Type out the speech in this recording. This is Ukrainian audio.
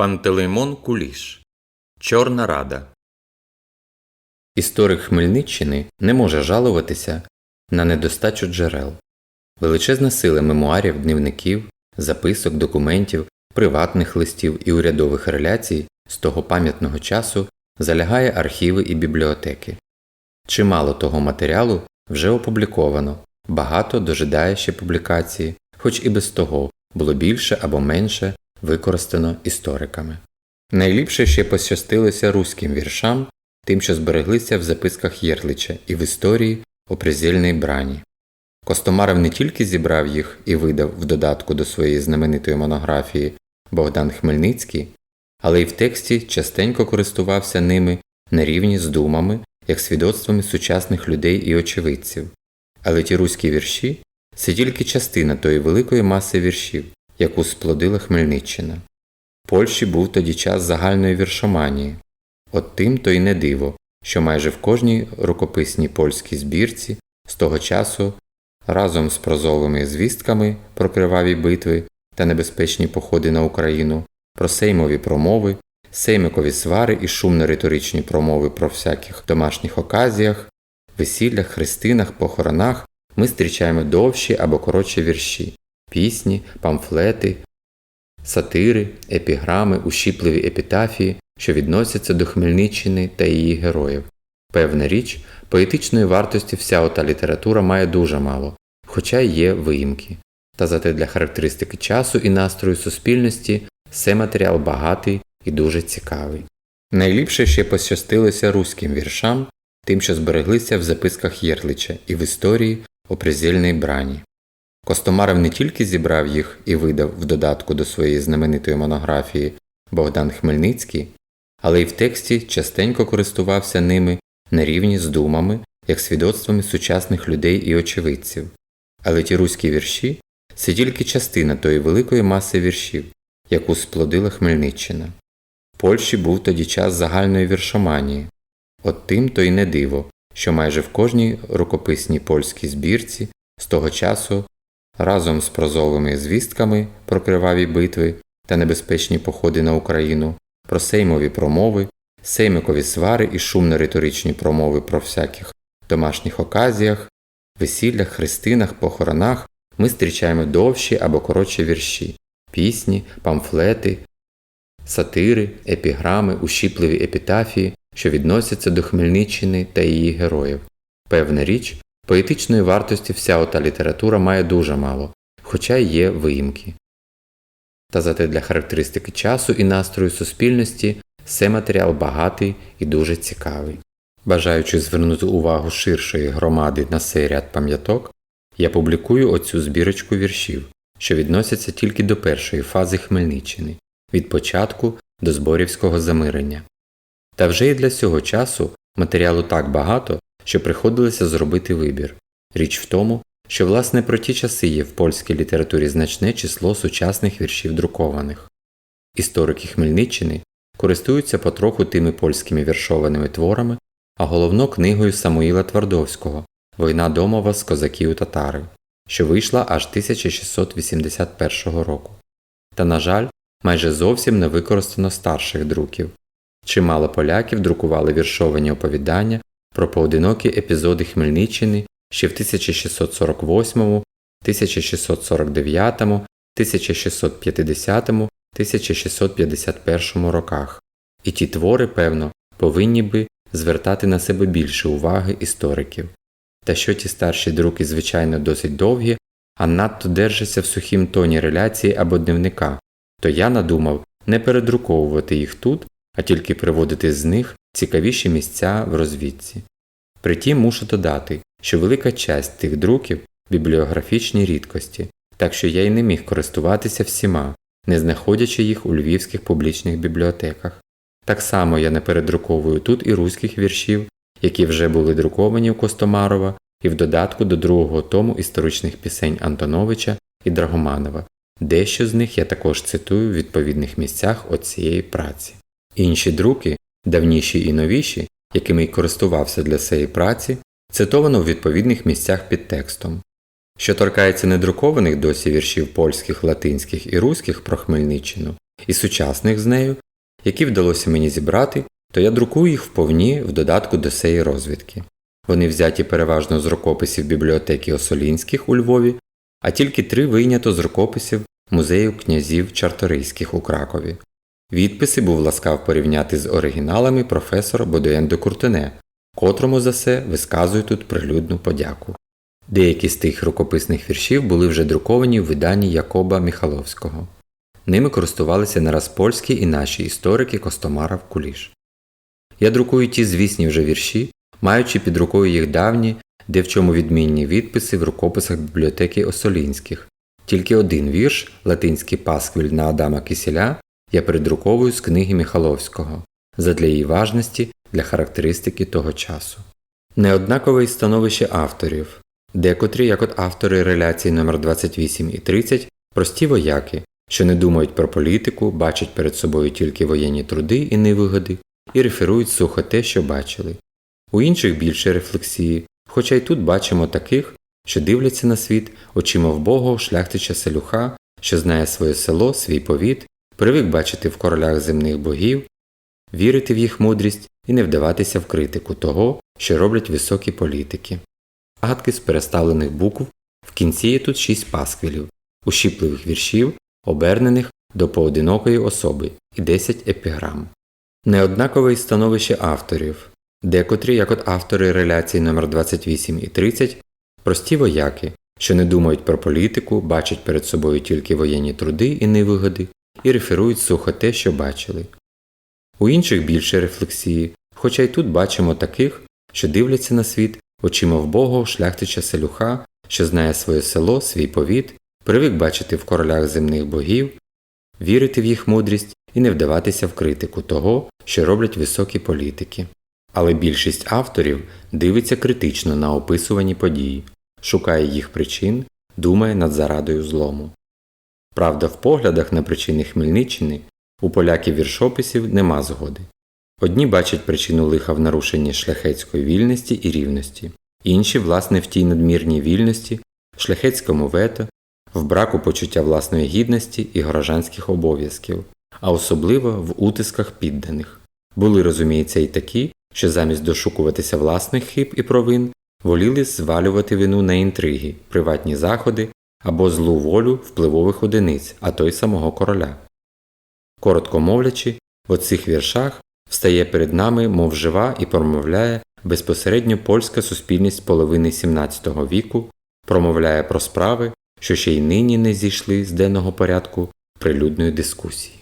Пантелеймон Куліш Чорна Рада Історик Хмельниччини не може жалуватися на недостачу джерел. Величезна сила мемуарів, дневників, записок, документів, приватних листів і урядових реляцій з того пам'ятного часу залягає архіви і бібліотеки. Чимало того матеріалу вже опубліковано, багато дожидає ще публікації, хоч і без того було більше або менше використано істориками. Найліпше ще пощастилося руським віршам, тим, що збереглися в записках Єрлича і в історії о призільній брані. Костомаров не тільки зібрав їх і видав в додатку до своєї знаменитої монографії Богдан Хмельницький, але й в тексті частенько користувався ними на рівні з думами, як свідоцтвами сучасних людей і очевидців. Але ті руські вірші це тільки частина тої великої маси віршів, яку сплодила Хмельниччина. В Польщі був тоді час загальної віршоманії. От тим то й не диво, що майже в кожній рукописній польській збірці з того часу разом з прозовими звістками про криваві битви та небезпечні походи на Україну, про сеймові промови, сеймикові свари і шумно-риторичні промови про всяких домашніх оказіях, весіллях, хрестинах, похоронах ми зустрічаємо довші або коротші вірші, пісні, памфлети, сатири, епіграми, ущіпливі епітафії, що відносяться до Хмельниччини та її героїв. Певна річ, поетичної вартості вся ота література має дуже мало, хоча є виїмки. Та зате для характеристики часу і настрою суспільності все матеріал багатий і дуже цікавий. Найліпше ще пощастилося руським віршам, тим, що збереглися в записках Єрлича і в історії о призільній брані. Костомаров не тільки зібрав їх і видав в додатку до своєї знаменитої монографії Богдан Хмельницький, але й в тексті частенько користувався ними на рівні з думами, як свідоцтвами сучасних людей і очевидців. Але ті руські вірші це тільки частина тої великої маси віршів, яку сплодила Хмельниччина. Польщі був тоді час загальної віршоманії. От тим то й не диво, що майже в кожній рукописній польській збірці з того часу разом з прозовими звістками про криваві битви та небезпечні походи на Україну, про сеймові промови, сеймикові свари і шумно-риторичні промови про всяких домашніх оказіях, весіллях, хрестинах, похоронах ми зустрічаємо довші або коротші вірші, пісні, памфлети, сатири, епіграми, ущіпливі епітафії, що відносяться до Хмельниччини та її героїв. Певна річ, поетичної вартості вся ота література має дуже мало, хоча й є виїмки. Та зате для характеристики часу і настрою суспільності все матеріал багатий і дуже цікавий. Бажаючи звернути увагу ширшої громади на цей ряд пам'яток, я публікую оцю збірочку віршів, що відносяться тільки до першої фази Хмельниччини від початку до зборівського замирення. Та вже і для цього часу матеріалу так багато, що приходилося зробити вибір. Річ в тому, що власне про ті часи є в польській літературі значне число сучасних віршів друкованих. Історики Хмельниччини користуються потроху тими польськими віршованими творами, а головно книгою Самуїла Твардовського Війна домова з козаків татари, що вийшла аж 1681 року. Та, на жаль, майже зовсім не використано старших друків. Чимало поляків друкували віршовані оповідання про поодинокі епізоди Хмельниччини ще в 1648, 1649, 1650, 1651 роках, і ті твори, певно, повинні би звертати на себе більше уваги істориків. Та що ті старші друки, звичайно, досить довгі, а надто держаться в сухім тоні реляції або дневника, то я надумав не передруковувати їх тут, а тільки приводити з них цікавіші місця в розвідці. Притім мушу додати, що велика часть тих друків бібліографічні рідкості, так що я й не міг користуватися всіма, не знаходячи їх у львівських публічних бібліотеках. Так само я не передруковую тут і руських віршів, які вже були друковані у Костомарова і в додатку до другого тому історичних пісень Антоновича і Драгоманова, дещо з них я також цитую в відповідних місцях от цієї праці. Інші друки, давніші і новіші, якими й користувався для цієї праці, цитовано в відповідних місцях під текстом. Що торкається недрукованих досі віршів польських, латинських і руських про Хмельниччину, і сучасних з нею, які вдалося мені зібрати, то я друкую їх вповні в додатку до сеї розвідки. Вони взяті переважно з рукописів бібліотеки Осолінських у Львові, а тільки три вийнято з рукописів музею князів Чарторийських у Кракові. Відписи був ласкав порівняти з оригіналами професора Бодуен де Куртене, котрому за це висказую тут прилюдну подяку. Деякі з тих рукописних віршів були вже друковані в виданні Якоба Міхаловського. Ними користувалися не раз польські і наші історики Костомаров Куліш. Я друкую ті звісні вже вірші, маючи під рукою їх давні, де в чому відмінні відписи в рукописах бібліотеки Осолінських. Тільки один вірш, латинський пасквіль на Адама Кисіля, я передруковую з книги Міхаловського задля її важності для характеристики того часу. Неоднакове становище авторів. Декотрі, як от автори реляцій номер 28 і 30, прості вояки, що не думають про політику, бачать перед собою тільки воєнні труди і невигоди, і реферують сухо те, що бачили. У інших більше рефлексії, хоча й тут бачимо таких, що дивляться на світ очима вбогого шляхтича селюха, що знає своє село, свій повіт, привик бачити в королях земних богів, вірити в їх мудрість і не вдаватися в критику того, що роблять високі політики. Гадки з переставлених букв в кінці є тут шість пасквілів, ущіпливих віршів, обернених до поодинокої особи і 10 епіграм. Неоднакове й становище авторів. Декотрі, як от автори реляцій номер 28 і 30, прості вояки, що не думають про політику, бачать перед собою тільки воєнні труди і невигоди, і реферують сухо те, що бачили. У інших більше рефлексії, хоча й тут бачимо таких, що дивляться на світ очима вбогого шляхтича селюха, що знає своє село, свій повіт, привик бачити в королях земних богів, вірити в їх мудрість і не вдаватися в критику того, що роблять високі політики. Але більшість авторів дивиться критично на описувані події, шукає їх причин, думає над зарадою злому. Правда, в поглядах на причини Хмельниччини у поляків віршописів нема згоди. Одні бачать причину лиха в нарушенні шляхетської вільності і рівності, інші, власне, в тій надмірній вільності, шляхетському вето, в браку почуття власної гідності і горожанських обов'язків, а особливо в утисках підданих. Були, розуміється, і такі, що замість дошукуватися власних хиб і провин, воліли звалювати вину на інтриги, приватні заходи або злу волю впливових одиниць, а то й самого короля. Коротко мовлячи, в оцих віршах встає перед нами, мов жива і промовляє безпосередньо польська суспільність половини XVII віку, промовляє про справи, що ще й нині не зійшли з денного порядку прилюдної дискусії.